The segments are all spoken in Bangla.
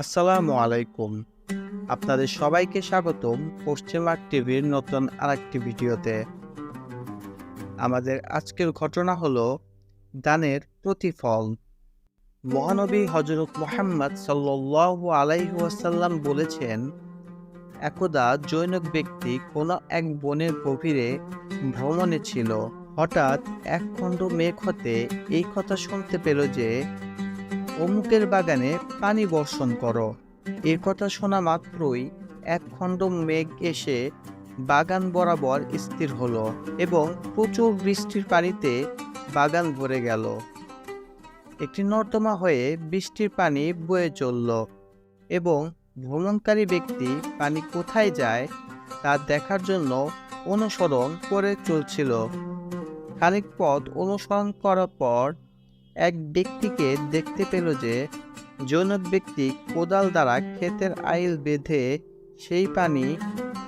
আসসালামু আলাইকুম। আপনাদের সবাইকে স্বাগতম পশ্চিমবাগ টিভির নতুন আরেকটি ভিডিওতে। আমাদের আজকের ঘটনা হলো দানের প্রতিফল। মহানবী হজরত মোহাম্মদ সাল্লু আলাইহি ওয়াসাল্লাম বলেছেন, একদা জৈনক ব্যক্তি কোনো এক বনের গভীরে ভ্রমণে ছিল। হঠাৎ এক খণ্ড মেঘ হতে এই কথা শুনতে পেল যে অমুকের বাগানে পানি বর্ষণ করো। এর কথা শোনা মাত্রই এক খণ্ড মেঘ এসে বাগান বরাবর স্থির হলো এবং প্রচুর বৃষ্টির পানিতে বাগান ভরে গেল। একটি নর্দমা হয়ে বৃষ্টির পানি বয়ে চলল এবং ভ্রমণকারী ব্যক্তি পানি কোথায় যায় তা দেখার জন্য অনুসরণ করে চলছিল। খানিক পথ অনুসরণ করার পর এক ব্যক্তিকে দেখতে পেল যে জৈনক ব্যক্তি কোদাল দ্বারা ক্ষেতের আইল বেঁধে সেই পানি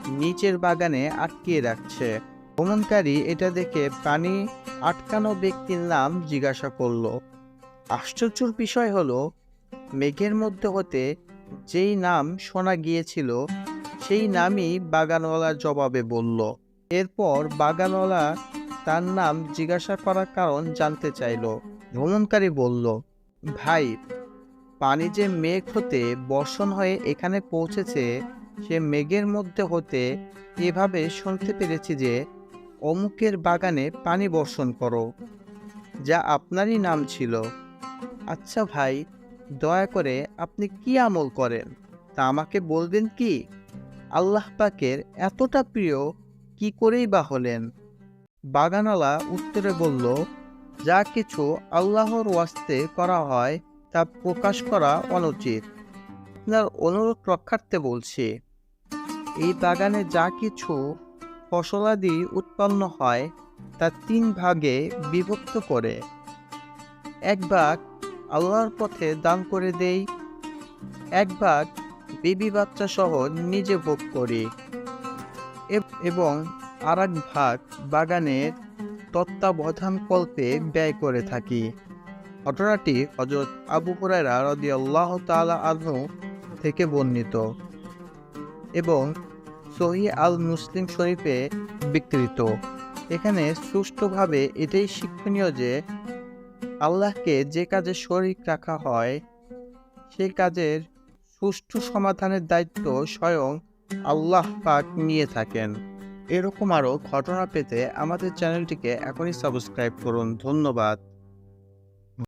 নিচের বাগানে আটকিয়ে রাখছে। ভ্রমণকারী এটা দেখে পানি আটকানো ব্যক্তির নাম জিজ্ঞাসা করল, আশ্চর্যর বিষয় হলো, মেঘের মধ্যে হতে যেই নাম শোনা গিয়েছিল, সেই নামই বাগানওয়ালার জবাবে বলল। এরপর বাগানওয়ালা তার নাম জিজ্ঞাসা করার কারণ জানতে চাইল। ভ্রমণকারী বলল, ভাই, পানি যে মেঘ হতে বর্ষণ হয়ে এখানে পৌঁছেছে, সে মেঘের মধ্যে হতে এভাবে শুনতে পেরেছি যে অমুকের বাগানে পানি বর্ষণ করো, যা আপনারই নাম ছিল। আচ্ছা ভাই, দয়া করে আপনি কি আমল করেন, তা আমাকে বলবেন কি? আল্লাহ পাকের এতটা প্রিয়, কি করেই বা হলেন? বাগানওয়ালা উত্তরে বলল যা কিছু আল্লাহর ওয়াস্তে করা হয় তা প্রকাশ করা অনুচিত। আপনার অনুরোধ রক্ষার্থে বলছি, এই বাগানে যা কিছু ফসলাদি উৎপন্ন হয় তা তিন ভাগে বিভক্ত করে। এক ভাগ আল্লাহর পথে দান করে দেই, এক ভাগ বেবি বাচ্চা সহ নিজে ভোগ করি। এব- আর ভাগ বাগানের তত্ত্বাবধান কল্পে ব্যয় করে থাকি। ঘটনাটি হজরত আবু হুরায়রা রদি আল্লাহ তালা আনহু থেকে বর্ণিত এবং সহি আল মুসলিম শরীফে বিকৃত। এখানে সুষ্ঠুভাবে এটাই শিক্ষণীয় যে আল্লাহকে যে কাজে শরিক রাখা হয়, সেই কাজের সুষ্ঠু সমাধানের দায়িত্ব স্বয়ং আল্লাহ পাক নিয়ে থাকেন। এরকম আরও ঘটনা পেতে আমাদের চ্যানেলটিকে এখনই সাবস্ক্রাইব করুন। ধন্যবাদ।